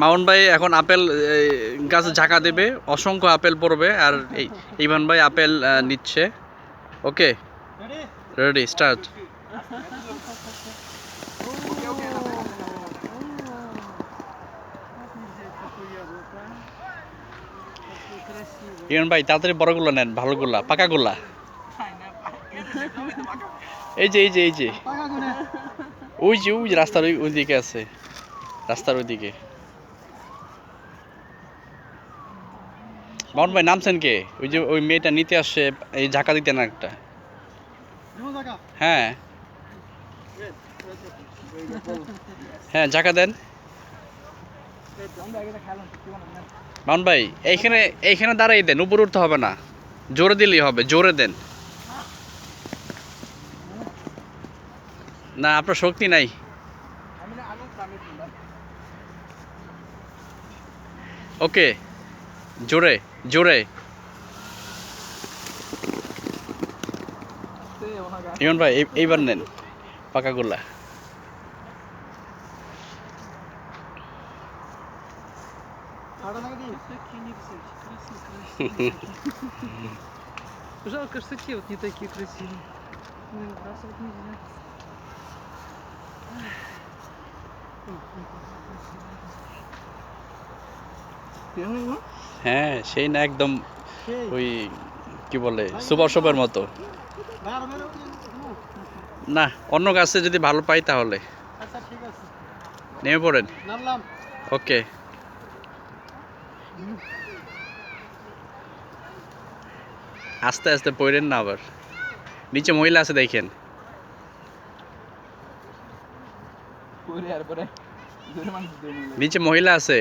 মামুন ভাই এখন আপেল গাছে ঝাঁকা দেবে অসংখ্য আপেল পড়বে আর এই ইভান ভাই আপেল নিচ্ছে। ওকে? রেডি স্টার্ট ইভান ভাই তাড়াতাড়ি বড়গুলো নেন ভালোগুলা পাকাগুলা। এই যে এই যে এই যে। ওই যে ওই রাস্তার ওই ওইদিকে আছে। রাস্তার ওইদিকে। মামুন ভাই, নামছেন কে? ওই যে ওই মেয়েটা নিতে আসছে, এই ঝাঁকা দিতে না একটা? হ্যাঁ। হ্যাঁ ঝাঁকা দেন। মামুন ভাই, এইখানে এইখানে দাঁড়াই দেন, উপরে উঠতে হবে না। জোরে দিলেই হবে, জোরে দেন। না, আপনার শক্তি নাই। ওকে। জোরে জোরে ইমন ভাই এই- এইবার নেন পাকাগুলা Жалко, что те вот не такие красивые. Ну, выбрасывать нельзя. হ্যাঁ সেই না একদম ওই কি বলে সুপার শপের মতো। না অন্য গাছে যদি ভালো পাই তাহলে। আচ্ছা নেমে পড়েন। ওকে। আস্তে আস্তে পড়েন না আবার। নিচে মহিলা আছে দেখেন। নিচে মহিলা পরে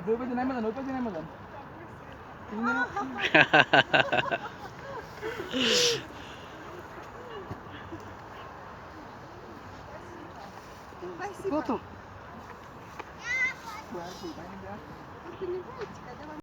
দূরে মানুষ দূরে নিয়ে নিচে মহিলা আছে আপনি ওই পাশে নামে যান ওই পাশে নামে যান কত